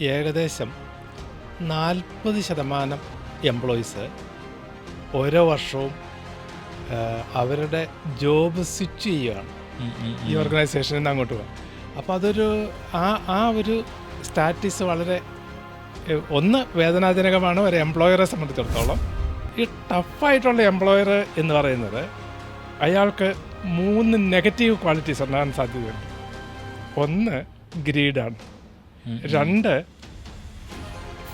ഏകദേശം നാൽപ്പത് ശതമാനം എംപ്ലോയീസ് ഓരോ വർഷവും അവരുടെ ജോബ് സ്വിച്ച് ചെയ്യുകയാണ്. ഈ ഓർഗനൈസേഷനിൽ നിന്ന് അങ്ങോട്ട് പോകാം അപ്പോൾ അതൊരു ആ ആ ഒരു സ്റ്റാറ്റിസ് വളരെ ഒന്ന് വേദനാജനകമാണ്. ഒരു എംപ്ലോയറെ സംബന്ധിച്ചിടത്തോളം ഈ ടഫായിട്ടുള്ള എംപ്ലോയർ എന്ന് പറയുന്നത് അയാൾക്ക് മൂന്ന് നെഗറ്റീവ് ക്വാളിറ്റീസ് ഉണ്ടാകാൻ സാധ്യതയുണ്ട്. ഒന്ന് ഗ്രീഡാണ്. രണ്ട്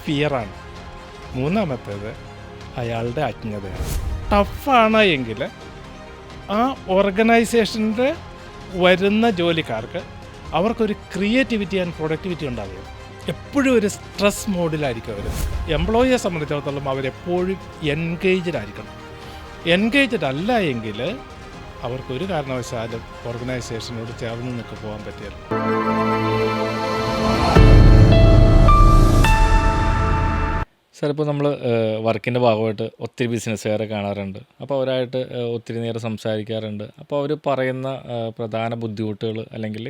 ഫിയറാണ് മൂന്നാമത്തേത് അയാളുടെ അജ്ഞതയാണ്. ടഫാണ് എങ്കിൽ ആ ഓർഗനൈസേഷന്റെ വരുന്ന ജോലിക്കാർക്ക് അവർക്കൊരു ക്രിയേറ്റിവിറ്റി ആൻഡ് പ്രൊഡക്ടിവിറ്റി ഉണ്ടാവുക. എപ്പോഴും ഒരു സ്ട്രെസ് മോഡിലായിരിക്കും അവർ എംപ്ലോയിയെ സംബന്ധിച്ചിടത്തോളം അവരെപ്പോഴും എൻഗേജ്ഡ് ആയിരിക്കണം. എൻഗേജ്ഡ് അല്ല എങ്കിൽ അവർക്കൊരു കാരണവശാലും ഓർഗനൈസേഷനോട് ചേർന്ന് നിൽക്ക് പോകാൻ പറ്റില്ല. സാർ ഇപ്പോൾ നമ്മൾ വർക്കിന്റെ ഭാഗമായിട്ട് ഒത്തിരി ബിസിനസ്സുകാരെ കാണാറുണ്ട്. അപ്പോൾ അവരായിട്ട് ഒത്തിരി നേരം സംസാരിക്കാറുണ്ട്. അപ്പോൾ അവർ പറയുന്ന പ്രധാന ബുദ്ധിമുട്ടുകൾ അല്ലെങ്കിൽ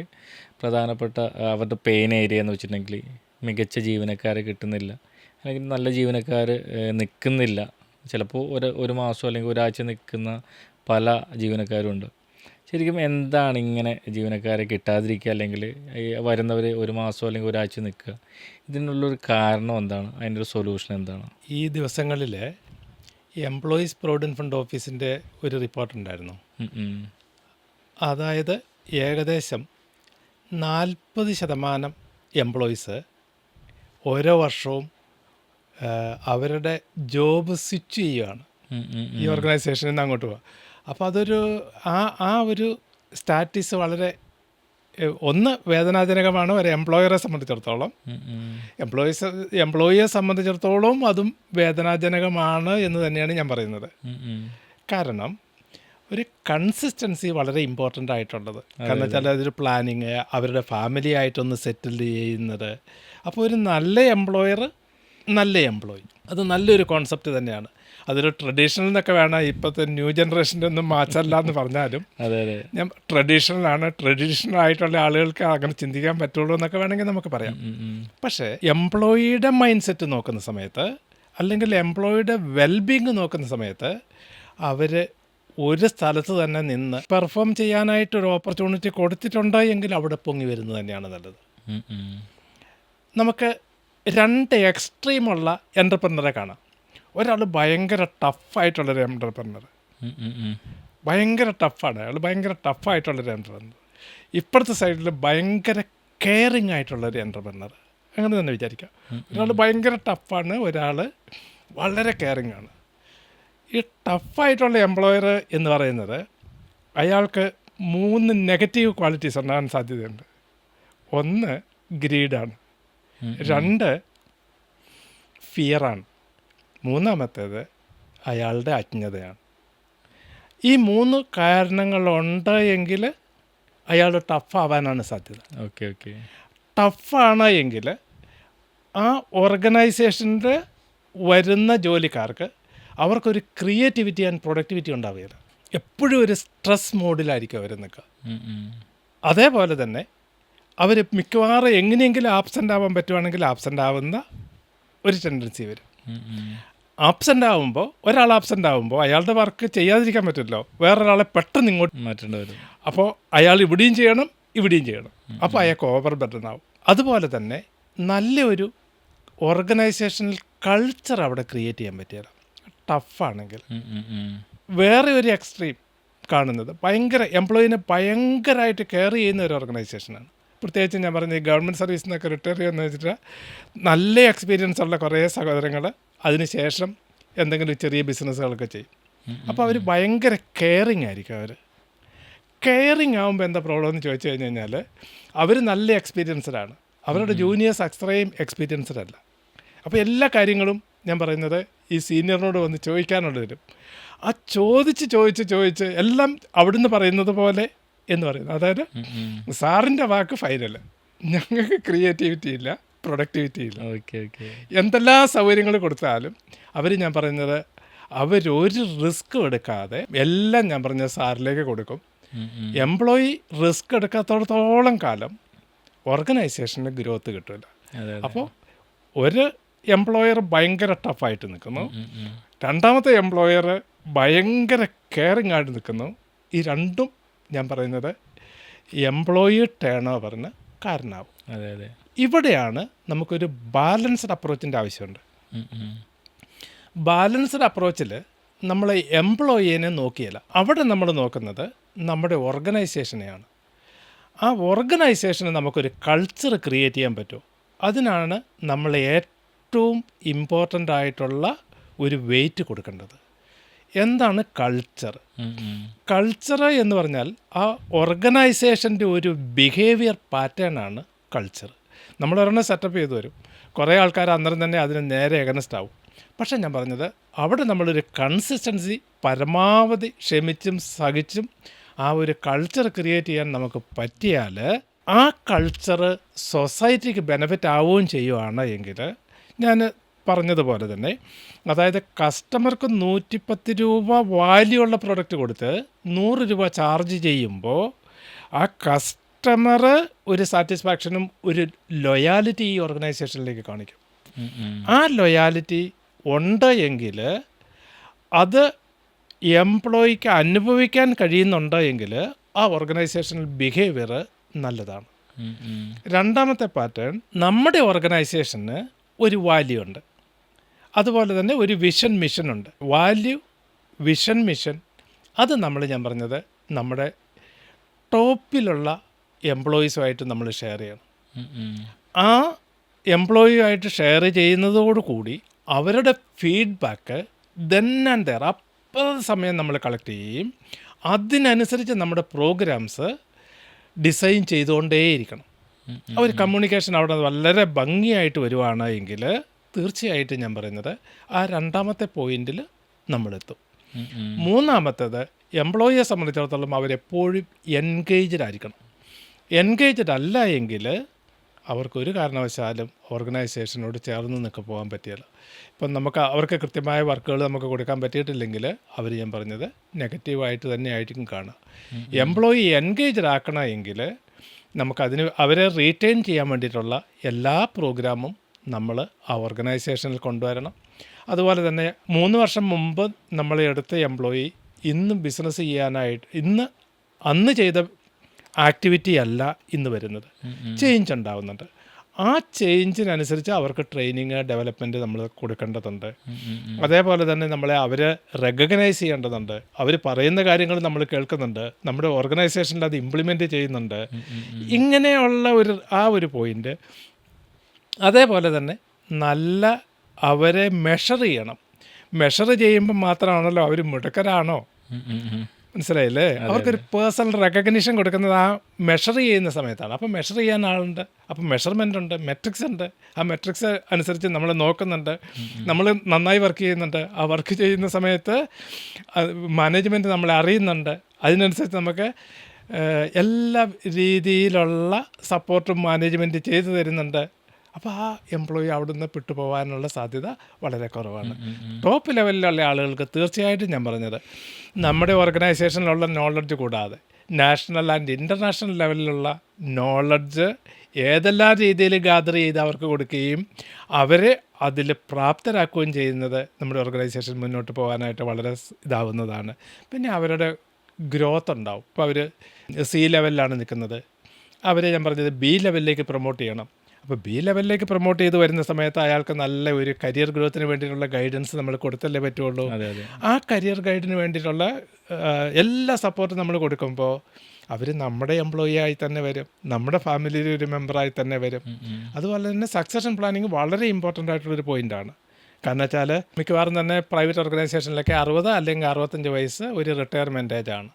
പ്രധാനപ്പെട്ട അവരുടെ പെയിൻ ഏരിയ എന്ന് വെച്ചിട്ടുണ്ടെങ്കിൽ മികച്ച ജീവനക്കാരെ കിട്ടുന്നില്ല. അല്ലെങ്കിൽ നല്ല ജീവനക്കാർ നിൽക്കുന്നില്ല. ചിലപ്പോൾ ഒരു ഒരു മാസം അല്ലെങ്കിൽ ഒരാഴ്ച നിൽക്കുന്ന പല ജീവനക്കാരും ഉണ്ട്. ശരിക്കും എന്താണ് ഇങ്ങനെ ജീവനക്കാരെ കിട്ടാതിരിക്കുക അല്ലെങ്കിൽ വരുന്നവർ ഒരു മാസം അല്ലെങ്കിൽ ഒരാഴ്ച നിൽക്കുക? ഇതിനുള്ളൊരു കാരണം എന്താണ്? അതിന്റെ ഒരു സൊല്യൂഷൻ എന്താണ്? ഈ ദിവസങ്ങളിൽ എംപ്ലോയീസ് പ്രൊവിഡന്റ് ഫണ്ട് ഓഫീസിന്റെ ഒരു റിപ്പോർട്ട് ഉണ്ടായിരുന്നു. അതായത് ഏകദേശം നാൽപ്പത് ശതമാനം എംപ്ലോയീസ് ഓരോ വർഷവും അവരുടെ ജോബ് സ്വിച്ച് ചെയ്യുകയാണ് ഈ ഓർഗനൈസേഷനിൽ നിന്ന് അങ്ങോട്ട് പോകാം അപ്പോൾ അതൊരു ആ ആ ഒരു സ്റ്റാറ്റിസ് വളരെ ഒന്ന് വേദനാജനകമാണ് ഒരു എംപ്ലോയറെ സംബന്ധിച്ചിടത്തോളം. എംപ്ലോയീസ് എംപ്ലോയിയെ സംബന്ധിച്ചിടത്തോളം അതും വേദനാജനകമാണ് എന്ന് തന്നെയാണ് ഞാൻ പറയുന്നത്. കാരണം ഒരു കൺസിസ്റ്റൻസി വളരെ ഇമ്പോർട്ടന്റ് ആയിട്ടുള്ളത്. കാരണം വെച്ചാൽ അതൊരു പ്ലാനിങ് അവരുടെ ഫാമിലി ആയിട്ടൊന്ന് സെറ്റിൽ ചെയ്യുന്നത്. അപ്പോൾ ഒരു നല്ല എംപ്ലോയർ നല്ല എംപ്ലോയി അത് നല്ലൊരു കോൺസെപ്റ്റ് തന്നെയാണ്. അതൊരു ട്രഡീഷണൽ എന്നൊക്കെ വേണം ഇപ്പോഴത്തെ ന്യൂ ജനറേഷന്റെ ഒന്നും മാച്ചല്ല എന്ന് പറഞ്ഞാലും അതെ അതെ. ഞാൻ ട്രഡീഷണൽ ആണ്. ട്രഡീഷണൽ ആയിട്ടുള്ള ആളുകൾക്ക് അങ്ങനെ ചിന്തിക്കാൻ പറ്റുള്ളൂ എന്നൊക്കെ വേണമെങ്കിൽ നമുക്ക് പറയാം. പക്ഷേ എംപ്ലോയിയുടെ മൈൻഡ് സെറ്റ് നോക്കുന്ന സമയത്ത് അല്ലെങ്കിൽ എംപ്ലോയിയുടെ വെൽബീങ് നോക്കുന്ന സമയത്ത് അവർ ഒരു സ്ഥലത്ത് തന്നെ നിന്ന് പെർഫോം ചെയ്യാനായിട്ട് ഒരു ഓപ്പർച്യൂണിറ്റി കൊടുത്തിട്ടുണ്ടോ എങ്കിൽ അവിടെ പൊങ്ങി വരുന്നത് തന്നെയാണ് നല്ലത്. നമുക്ക് രണ്ട് എക്സ്ട്രീമുള്ള എന്റർപ്രണറെ കാണാം. ഒരാൾ ഭയങ്കര ടഫായിട്ടുള്ളൊരു എന്റർപ്രണർ. ഭയങ്കര ടഫാണ് അയാൾ ഭയങ്കര ടഫായിട്ടുള്ളൊരു എന്റർപ്രണർ ഇപ്പോഴത്തെ സൈഡിൽ ഭയങ്കര കെയറിങ് ആയിട്ടുള്ളൊരു എന്റർപ്രണർ അങ്ങനെ തന്നെ വിചാരിക്കാം. ഒരാൾ ഭയങ്കര ടഫാണ് ഒരാൾ വളരെ കെയറിങ് ആണ്. ഈ ടഫായിട്ടുള്ള എംപ്ലോയർ എന്ന് പറയുന്നത് അയാൾക്ക് മൂന്ന് നെഗറ്റീവ് ക്വാളിറ്റീസ് ഉണ്ടാകാൻ സാധ്യതയുണ്ട്. ഒന്ന് ഗ്രീഡാണ് രണ്ട് ഫിയറാണ് മൂന്നാമത്തേത് അയാളുടെ അജ്ഞതയാണ്. ഈ മൂന്ന് കാരണങ്ങളുണ്ട് എങ്കിൽ അയാൾ ടഫാവാനാണ് സാധ്യത. ഓക്കെ ഓക്കെ ടഫാണ് എങ്കിൽ ആ ഓർഗനൈസേഷന്റെ വരുന്ന ജോലിക്കാർക്ക് അവർക്കൊരു ക്രിയേറ്റിവിറ്റി ആൻഡ് പ്രൊഡക്ടിവിറ്റി ഉണ്ടാവുകയില്ല. എപ്പോഴും ഒരു സ്ട്രെസ് മോഡിലായിരിക്കും അവർ നിൽക്കുക. അതേപോലെ തന്നെ അവർ മിക്കവാറും എങ്ങനെയെങ്കിലും ആബ്സെന്റ് ആവാൻ പറ്റുവാണെങ്കിൽ ആബ്സെന്റ് ആവുന്ന ഒരു ടെൻഡൻസി വരും. ആബ്സെന്റ് ആവുമ്പോൾ ഒരാൾ ആബ്സെന്റ് ആവുമ്പോൾ അയാളുടെ വർക്ക് ചെയ്യാതിരിക്കാൻ പറ്റില്ലല്ലോ. വേറൊരാളെ പെട്ടെന്ന് ഇങ്ങോട്ട് മാറ്റേണ്ടി വരും. അപ്പോൾ അയാൾ ഇവിടെയും ചെയ്യണം ഇവിടെയും ചെയ്യണം. അപ്പോൾ അയാൾക്ക് ഓവർ ബർഡൻ ആവും. അതുപോലെ തന്നെ നല്ലൊരു ഓർഗനൈസേഷണൽ കൾച്ചർ അവിടെ ക്രിയേറ്റ് ചെയ്യാൻ പറ്റിയത് ടഫാണെങ്കിൽ. വേറെ ഒരു എക്സ്ട്രീം കാണുന്നത് ഭയങ്കര എംപ്ലോയിനെ ഭയങ്കരമായിട്ട് കെയർ ചെയ്യുന്ന ഒരു ഓർഗനൈസേഷനാണ് പ്രത്യേകിച്ച് ഞാൻ പറഞ്ഞ ഈ ഗവൺമെന്റ് സർവീസിൽ നിന്നൊക്കെ റിട്ടയർ ചെയ്യുന്ന വെച്ചിട്ട് നല്ല എക്സ്പീരിയൻസ് ഉള്ള കുറേ സഹോദരങ്ങൾ അതിനുശേഷം എന്തെങ്കിലും ചെറിയ ബിസിനസ്സുകളൊക്കെ ചെയ്യും. അപ്പോൾ അവർ ഭയങ്കര കെയറിങ് ആയിരിക്കും അവർ കെയറിങ് ആകുമ്പോൾ എന്താ പ്രോബ്ലം എന്ന് ചോദിച്ചു കഴിഞ്ഞ് കഴിഞ്ഞാൽ അവർ നല്ല എക്സ്പീരിയൻസ്ഡാണ് അവരുടെ ജൂനിയേഴ്സ് അത്രയും എക്സ്പീരിയൻസ്ഡ് അല്ല. അപ്പോൾ എല്ലാ കാര്യങ്ങളും ഞാൻ പറയുന്നത് ഈ സീനിയറിനോട് വന്ന് ചോദിക്കാനുള്ളത് വരും ആ ചോദിച്ച് ചോദിച്ച് ചോദിച്ച് എല്ലാം അവിടുന്ന് പറയുന്നത് പോലെ എന്ന് പറയുന്നത്. അതായത്. സാറിന്റെ വാക്ക് ഫൈനൽ ഞങ്ങൾക്ക് ക്രിയേറ്റിവിറ്റി ഇല്ല പ്രൊഡക്ടിവിറ്റി ഇല്ല. ഓക്കെ ഓക്കെ എന്തെല്ലാം സൗകര്യങ്ങൾ കൊടുത്താലും അവർ ഞാൻ പറയുന്നത് അവരൊരു റിസ്ക് എടുക്കാതെ എല്ലാം ഞാൻ പറഞ്ഞ സാറിലേക്ക് കൊടുക്കും. എംപ്ലോയി റിസ്ക് എടുക്കാത്തോടത്തോളം കാലം ഓർഗനൈസേഷന് ഗ്രോത്ത് കിട്ടില്ല അപ്പോൾ ഒരു എംപ്ലോയർ ഭയങ്കര ടഫായിട്ട് നിൽക്കുന്നു. രണ്ടാമത്തെ എംപ്ലോയർ ഭയങ്കര കെയറിങ് ആയിട്ട് നിൽക്കുന്നു. ഈ രണ്ടും ഞാൻ പറയുന്നത് എംപ്ലോയി ടേൺ ഓവറിന് കാരണമാവും. അതെ അതെ. ഇവിടെയാണ് നമുക്കൊരു ബാലൻസ്ഡ് അപ്രോച്ചിന്റെ ആവശ്യമുണ്ട്. ബാലൻസ്ഡ് അപ്രോച്ചിൽ നമ്മൾ എംപ്ലോയീനെ നോക്കിയല്ല. അവിടെ നമ്മൾ നോക്കുന്നത് നമ്മുടെ ഓർഗനൈസേഷനെയാണ് ആ ഓർഗനൈസേഷന് നമുക്കൊരു കൾച്ചർ ക്രിയേറ്റ് ചെയ്യാൻ പറ്റുമോ അതിനാണ് നമ്മൾ ഏറ്റവും ഇമ്പോർട്ടന്റ് ആയിട്ടുള്ള ഒരു വെയിറ്റ് കൊടുക്കേണ്ടത്. എന്താണ് കൾച്ചർ. കൾച്ചർ എന്ന് പറഞ്ഞാൽ ആ ഓർഗനൈസേഷന്റെ ഒരു ബിഹേവിയർ പാറ്റേൺ ആണ് കൾച്ചർ നമ്മൾ ഒരെണ്ണം സെറ്റപ്പ് ചെയ്തു വരും. കുറേ ആൾക്കാർ അന്നേരം തന്നെ അതിന് നേരെ എഗനസ്റ്റ് ആവും. പക്ഷേ ഞാൻ പറഞ്ഞത് അവിടെ നമ്മളൊരു കൺസിസ്റ്റൻസി പരമാവധി ക്ഷമിച്ചും സഹിച്ചും ആ ഒരു കൾച്ചർ ക്രിയേറ്റ് ചെയ്യാൻ നമുക്ക് പറ്റിയാൽ ആ കൾച്ചർ സൊസൈറ്റിക്ക് ബെനഫിറ്റ് ആവുകയും ചെയ്യുവാണ് എങ്കിൽ ഞാൻ പറഞ്ഞതുപോലെ തന്നെ അതായത് കസ്റ്റമർക്ക് നൂറ്റിപ്പത്ത് രൂപ വാല്യൂ ഉള്ള പ്രൊഡക്റ്റ് കൊടുത്ത് നൂറ് രൂപ ചാർജ് ചെയ്യുമ്പോൾ ആ കസ്റ്റമർ ഒരു സാറ്റിസ്ഫാക്ഷനും ഒരു ലൊയാലിറ്റി ഈ ഓർഗനൈസേഷനിലേക്ക് കാണിക്കും. ആ ലൊയാലിറ്റി ഉണ്ട് എങ്കിൽ അത് എംപ്ലോയിക്ക് അനുഭവിക്കാൻ കഴിയുന്നുണ്ട് എങ്കിൽ ആ ഓർഗനൈസേഷണൽ ബിഹേവിയർ നല്ലതാണ്. രണ്ടാമത്തെ പാറ്റേൺ നമ്മുടെ ഓർഗനൈസേഷന് ഒരു വാല്യൂ ഉണ്ട് അതുപോലെ തന്നെ ഒരു വിഷൻ മിഷൻ ഉണ്ട്. വാല്യൂ വിഷൻ മിഷൻ അത് നമ്മൾ ഞാൻ പറഞ്ഞത് നമ്മുടെ ടോപ്പിലുള്ള എംപ്ലോയീസുമായിട്ട് നമ്മൾ ഷെയർ ചെയ്യണം. ആ എംപ്ലോയി ആ എംപ്ലോയിയുമായിട്ട് ഷെയർ ചെയ്യുന്നതോടുകൂടി അവരുടെ ഫീഡ്ബാക്ക് ദെൻ ആൻഡ് ദർ അപ്പോൾ സമയം നമ്മൾ കളക്ട് ചെയ്യുകയും അതിനനുസരിച്ച് നമ്മുടെ പ്രോഗ്രാംസ് ഡിസൈൻ ചെയ്തുകൊണ്ടേയിരിക്കണം. അവർ ഒരു കമ്മ്യൂണിക്കേഷൻ അവിടെ വളരെ ഭംഗിയായിട്ട് വരുവാണ് എങ്കിൽ തീർച്ചയായിട്ടും ഞാൻ പറയുന്നത് ആ രണ്ടാമത്തെ പോയിന്റിൽ നമ്മളെത്തും. മൂന്നാമത്തേത് എംപ്ലോയിയെ സംബന്ധിച്ചിടത്തോളം അവരെപ്പോഴും എൻഗേജ്ഡ് ആയിരിക്കണം. എൻഗേജ്ഡ് അല്ല എങ്കിൽ അവർക്കൊരു കാരണവശാലും ഓർഗനൈസേഷനോട് ചേർന്ന് നിൽക്ക് പോകാൻ പറ്റിയല്ല ഇപ്പം നമുക്ക് അവർക്ക് കൃത്യമായ വർക്കുകൾ നമുക്ക് കൊടുക്കാൻ പറ്റിയിട്ടില്ലെങ്കിൽ അവർ ഞാൻ പറഞ്ഞത് നെഗറ്റീവായിട്ട് തന്നെ ആയിരിക്കും കാണുക. എംപ്ലോയി എൻഗേജ്ഡ് ആക്കണമെങ്കിൽ നമുക്കതിന് അവരെ റീറ്റെയിൻ ചെയ്യാൻ വേണ്ടിയിട്ടുള്ള എല്ലാ പ്രോഗ്രാമും നമ്മൾ ആ ഓർഗനൈസേഷനിൽ കൊണ്ടുവരണം. അതുപോലെ തന്നെ മൂന്ന് വർഷം മുമ്പ് നമ്മൾ എടുത്ത എംപ്ലോയി ഇന്ന് ബിസിനസ് ചെയ്യാനായിട്ട് ഇന്ന് അന്ന് ചെയ്ത ആക്ടിവിറ്റി അല്ല ഇന്ന് വരുന്നത്. ചേഞ്ച് ഉണ്ടാവുന്നുണ്ട്. ആ ചേഞ്ചിനനുസരിച്ച് അവർക്ക് ട്രെയിനിങ് ഡെവലപ്മെന്റ് നമ്മൾ കൊടുക്കേണ്ടതുണ്ട്. അതേപോലെ തന്നെ നമ്മളെ അവരെ റെക്കഗ്നൈസ് ചെയ്യേണ്ടതുണ്ട്. അവർ പറയുന്ന കാര്യങ്ങൾ നമ്മൾ കേൾക്കുന്നുണ്ട്. നമ്മുടെ ഓർഗനൈസേഷനിൽ അത് ഇംപ്ലിമെന്റ് ചെയ്യുന്നുണ്ട്. ഇങ്ങനെയുള്ള ഒരു ആ ഒരു പോയിന്റ് അതേപോലെ തന്നെ നല്ല അവരെ മെഷർ ചെയ്യണം. മെഷർ ചെയ്യുമ്പോൾ മാത്രമാണല്ലോ അവർ മിടുക്കരാണോ. മനസ്സിലായില്ലേ? അവർക്കൊരു പേഴ്സണൽ റെക്കഗ്നിഷൻ കൊടുക്കുന്നത് ആ മെഷർ ചെയ്യുന്ന സമയത്താണ്. അപ്പോൾ മെഷർ ചെയ്യാൻ ആളുണ്ട് അപ്പോൾ മെഷർമെന്റ് ഉണ്ട് മെട്രിക്സ് ഉണ്ട്. ആ മെട്രിക്സ് അനുസരിച്ച് നമ്മൾ നോക്കുന്നുണ്ട്. നമ്മൾ നന്നായി വർക്ക് ചെയ്യുന്നുണ്ട്. ആ വർക്ക് ചെയ്യുന്ന സമയത്ത് മാനേജ്മെന്റ് നമ്മളെ അറിയുന്നുണ്ട്. അതിനനുസരിച്ച് നമുക്ക് എല്ലാ രീതിയിലുള്ള സപ്പോർട്ടും മാനേജ്മെന്റ് ചെയ്തു തരുന്നുണ്ട്. അപ്പോൾ ആ എംപ്ലോയി അവിടുന്ന് വിട്ടുപോകാനുള്ള സാധ്യത വളരെ കുറവാണ്. ടോപ്പ് ലെവലിലുള്ള ആളുകൾക്ക് തീർച്ചയായിട്ടും ഞാൻ പറഞ്ഞത് നമ്മുടെ ഓർഗനൈസേഷനിലുള്ള നോളജ് കൂടാതെ നാഷണൽ ആൻഡ് ഇന്റർനാഷണൽ ലെവലിലുള്ള നോളജ് ഏതെല്ലാം രീതിയിൽ ഗാദർ ചെയ്ത് അവർക്ക് കൊടുക്കുകയും അവരെ അതിൽ പ്രാപ്തരാക്കുകയും ചെയ്യുന്നത് നമ്മുടെ ഓർഗനൈസേഷൻ മുന്നോട്ട് പോകാനായിട്ട് വളരെ ഇതാവുന്നതാണ്. പിന്നെ അവരുടെ ഗ്രോത്ത് ഉണ്ടാവും. ഇപ്പോൾ അവർ സി ലെവലിലാണ് നിൽക്കുന്നത്. അവരെ ഞാൻ പറഞ്ഞത് ബി ലെവലിലേക്ക് പ്രൊമോട്ട് ചെയ്യണം. അപ്പോൾ ബി ലെവലിലേക്ക് പ്രൊമോട്ട് ചെയ്ത് വരുന്ന സമയത്ത് അയാൾക്ക് നല്ല ഒരു കരിയർ ഗ്രോത്തിന് വേണ്ടിയിട്ടുള്ള ഗൈഡൻസ് നമ്മൾ കൊടുത്തല്ലേ പറ്റുള്ളൂ? ആ കരിയർ ഗൈഡിന് വേണ്ടിയിട്ടുള്ള എല്ലാ സപ്പോർട്ടും നമ്മൾ കൊടുക്കുമ്പോൾ അവർ നമ്മുടെ എംപ്ലോയി ആയി തന്നെ വരും. നമ്മുടെ ഫാമിലിയിലെ ഒരു മെമ്പറായി തന്നെ വരും. അതുപോലെ തന്നെ സക്സഷൻ പ്ലാനിങ് വളരെ ഇമ്പോർട്ടന്റ് ആയിട്ടുള്ളൊരു പോയിന്റാണ് കാരണം വെച്ചാൽ മിക്കവാറും തന്നെ പ്രൈവറ്റ് ഓർഗനൈസേഷനിലൊക്കെ അറുപത് അല്ലെങ്കിൽ അറുപത്തഞ്ച് വയസ്സ് ഒരു റിട്ടയർമെന്റ് ഏജ് ആണ്.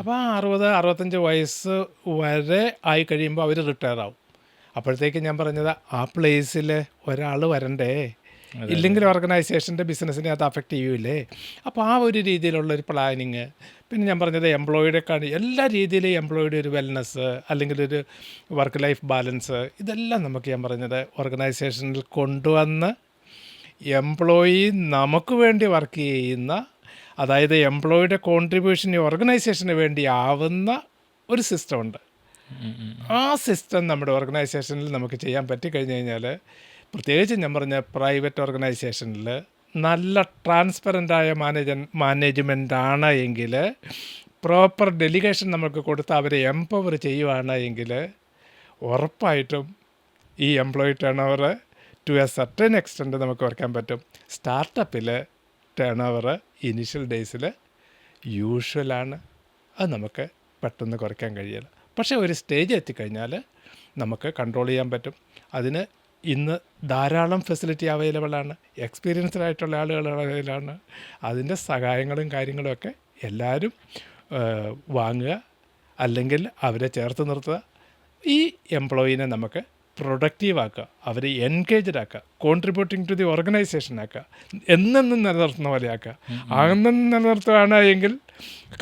അപ്പോൾ ആ അറുപത് അറുപത്തഞ്ച് വയസ്സ് വരെ ആയി കഴിയുമ്പോൾ അവർ റിട്ടയർ ആവും. അപ്പോഴത്തേക്ക് ഞാൻ പറഞ്ഞത് ആ പ്ലേസിൽ ഒരാൾ വരണ്ടേ? ഇല്ലെങ്കിൽ ഓർഗനൈസേഷന്റെ ബിസിനസ്സിനെ അത് അഫക്റ്റ് ചെയ്യൂലേ അപ്പോൾ ആ ഒരു രീതിയിലുള്ള ഒരു പ്ലാനിങ് പിന്നെ ഞാൻ പറഞ്ഞത് എംപ്ലോയിയുടെ കാണി എല്ലാ രീതിയിലും എംപ്ലോയിയുടെ ഒരു വെൽനസ് അല്ലെങ്കിൽ ഒരു വർക്ക് ലൈഫ് ബാലൻസ് ഇതെല്ലാം നമുക്ക് ഞാൻ പറഞ്ഞത് ഓർഗനൈസേഷനിൽ കൊണ്ടുവന്ന് എംപ്ലോയി നമുക്ക് വേണ്ടി വർക്ക് ചെയ്യുന്ന അതായത് എംപ്ലോയിയുടെ കോൺട്രിബ്യൂഷൻ ഓർഗനൈസേഷന് വേണ്ടി ആവുന്ന ഒരു സിസ്റ്റം ഉണ്ട്. ഉം, ഉം. ആ സിസ്റ്റം നമ്മുടെ ഓർഗനൈസേഷനിൽ നമുക്ക് ചെയ്യാൻ പറ്റിക്കഴിഞ്ഞ് കഴിഞ്ഞാൽ പ്രത്യേകിച്ച് ഞാൻ പറഞ്ഞ പ്രൈവറ്റ് ഓർഗനൈസേഷനിൽ നല്ല ട്രാൻസ്പെറന്റായ മാനേജൻ മാനേജ്മെന്റ് ആണ് എങ്കിൽ പ്രോപ്പർ ഡെലിഗേഷൻ നമുക്ക് കൊടുത്ത് അവരെ എംപവർ ചെയ്യുവാണ് എങ്കിൽ ഉറപ്പായിട്ടും ഈ employee turn over to a certain extent നമുക്ക് കുറയ്ക്കാൻ പറ്റും. സ്റ്റാർട്ടപ്പിൽ ടേൺ ഓവർ ഇനിഷ്യൽ ഡേയ്സിൽ യൂഷ്വലാണ് അത് നമുക്ക് പെട്ടെന്ന് കുറയ്ക്കാൻ കഴിയില്ല പക്ഷേ ഒരു സ്റ്റേജ് എത്തിക്കഴിഞ്ഞാൽ നമുക്ക് കൺട്രോൾ ചെയ്യാൻ പറ്റും. അതിന് ഇന്ന് ധാരാളം ഫെസിലിറ്റി അവൈലബിൾ ആണ്. എക്സ്പീരിയൻസ്ഡ് ആയിട്ടുള്ള ആളുകളാണ് അതിന്റെ സഹായങ്ങളും കാര്യങ്ങളുമൊക്കെ എല്ലാവരും വാങ്ങുക അല്ലെങ്കിൽ അവരെ ചേർത്ത് നിർത്തുക. ഈ എംപ്ലോയീനെ നമുക്ക് പ്രൊഡക്റ്റീവ് ആക്കുക അവരെ എൻഗേജ്ഡ് ആക്കുക കോൺട്രിബ്യൂട്ടിങ് ടു ദി ഓർഗനൈസേഷൻ ആക്കുക എന്നെന്നും നിലനിർത്തുന്ന പോലെ ആക്കുക. അങ്ങനെ നിലനിർത്തുകയാണ് എങ്കിൽ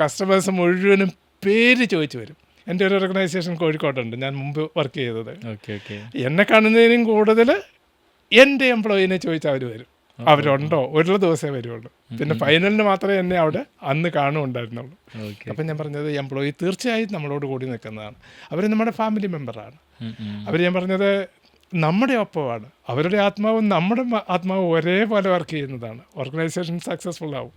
കസ്റ്റമേഴ്സ് മുഴുവനും പേര് ചോദിച്ചു വരും. എന്റെ ഒരു ഓർഗനൈസേഷൻ കോഴിക്കോട്ടുണ്ട് ഞാൻ മുമ്പ് വർക്ക് ചെയ്തത്. ഓക്കെ ഓക്കെ എന്നെ കാണുന്നതിനും കൂടുതൽ എന്റെ എംപ്ലോയീനെ ചോദിച്ചാൽ അവർ വരും. അവരുണ്ടോ? ഒരു ദിവസമേ വരുള്ളൂ. പിന്നെ ഫൈനലിന് മാത്രമേ എന്നെ അവിടെ അന്ന് കാണുമുണ്ടായിരുന്നുള്ളൂ അപ്പം ഞാൻ പറഞ്ഞത് എംപ്ലോയി തീർച്ചയായും നമ്മളോട് കൂടി നിൽക്കുന്നതാണ്. അവർ നമ്മുടെ ഫാമിലി മെമ്പറാണ് അവർ ഞാൻ പറഞ്ഞത് നമ്മുടെ ഒപ്പമാണ്. അവരുടെ ആത്മാവും നമ്മുടെ ആത്മാവും ഒരേപോലെ വർക്ക് ചെയ്യുന്നതാണ്. ഓർഗനൈസേഷൻ സക്സസ്ഫുൾ ആവും.